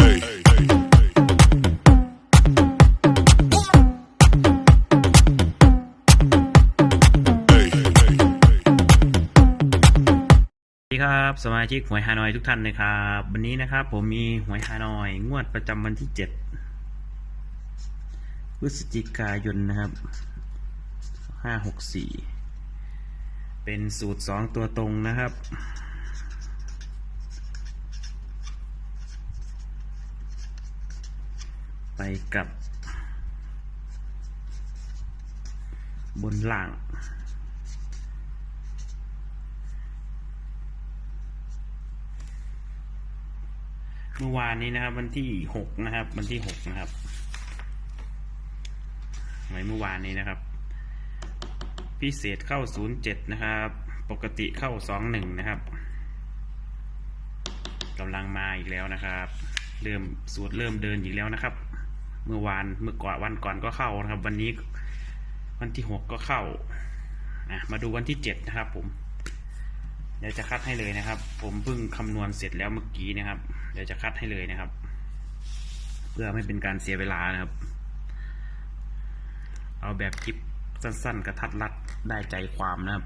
สวัสดีครับสมาชิกหวยฮานอยทุกท่านนะครับ วันนี้นะครับ ผมมีหวยฮานอย งวดประจำวันที่เจ็ดพฤศจิกายนนะครับห้าหกสี่เป็นสูตรสองตัวตรงนะครับ ไปกับบนหล่างเมื่อวานนี้นะครับ วันที่หกนะครับ วันที่หกนะครับไว้เมื่อวานนี้นะครับ พิเศษเข้าศูนย์เจ็ดนะครับ ปกติเข้าสองหนึ่งนะครับกำลังมาอีกแล้วนะครับ เริ่มสูตรเริ่มเดินอีกแล้วนะครับ เมื่อวานเมื่อก่อนวันก่อนก็เข้านะครับ วันนี้วันที่หกก็เข้านะมาดูวันที่เจ็ดนะครับ ผม เดี๋ยวจะคัดให้เลยนะครับ ผมเพิ่งคำนวณเสร็จแล้วเมื่อกี้นะครับ เดี๋ยวจะคัดให้เลยนะครับ เพื่อไม่เป็นการเสียเวลานะครับ เอาแบบคลิปสั้นๆ กระทัดรัดได้ใจความนะครับ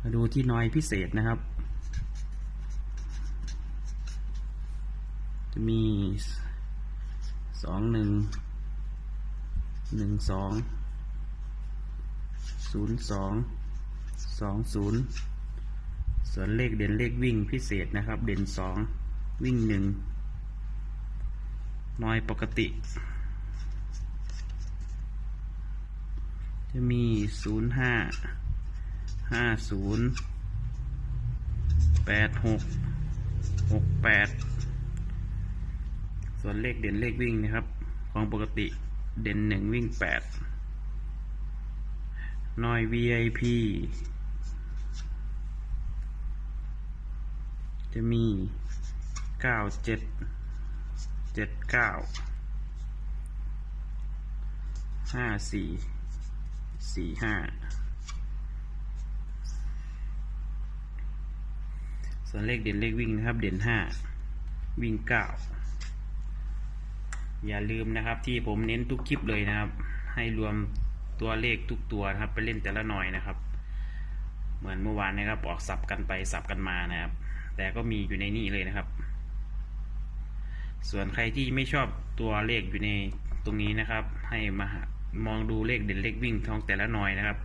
มาดูที่น้อยพิเศษนะครับ จะมีสองหนึ่งหนึ่งสองศูนย์สองสองศูนย์ส่วนเลขเด่นเลขวิ่งพิเศษนะครับ เด่นสองวิ่งหนึ่งน้อยปกติ จะมีศูนย์ห้าห้าศูนย์แปดหกหกแปด ส่วนเลขเด่นเลขวิ่งนะครับ ของปกติเด่นหนึ่งวิ่งแปดน้อย VIP จะมีเก้าเจ็ดเจ็ดเก้าห้าสี่สี่ห้าส่วนเลขเด่นเลขวิ่งนะครับ เด่นห้าวิ่งเก้า อย่าลืมนะครับที่ผมเน้นทุกคลิปเลยนะครับ ให้รวมตัวเลขทุกตัวนะครับ ไปเล่นแต่ละหน่อยนะครับ เหมือนเมื่อวานนะครับออกสับกันไปสับกันมานะครับ แต่ก็มีอยู่ในนี่เลยนะครับ ส่วนใครที่ไม่ชอบตัวเลขอยู่ในตรงนี้นะครับ ให้มามองดูเลขเด่นเลขวิ่งของแต่ละหน่อยนะครับ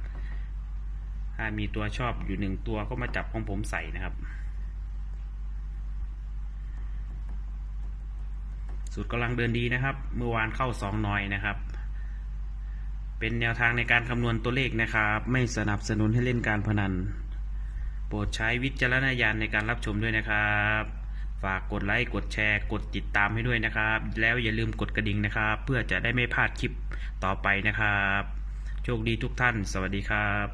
ถ้ามีตัวชอบอยู่หนึ่งตัวก็มาจับของผมใส่นะครับ สูตรกำลังเดินดีนะครับ เมื่อวานเข้าสองหน่อยนะครับ เป็นแนวทางในการคำนวณตัวเลขนะครับ ไม่สนับสนุนให้เล่นการพนัน โปรดใช้วิจารณญาณในการรับชมด้วยนะครับ ฝากกดไลค์กดแชร์ กดติดตามให้ด้วยนะครับ แล้วอย่าลืมกดกระดิ่งนะครับ เพื่อจะได้ไม่พลาดคลิปต่อไปนะครับ โชคดีทุกท่าน สวัสดีครับ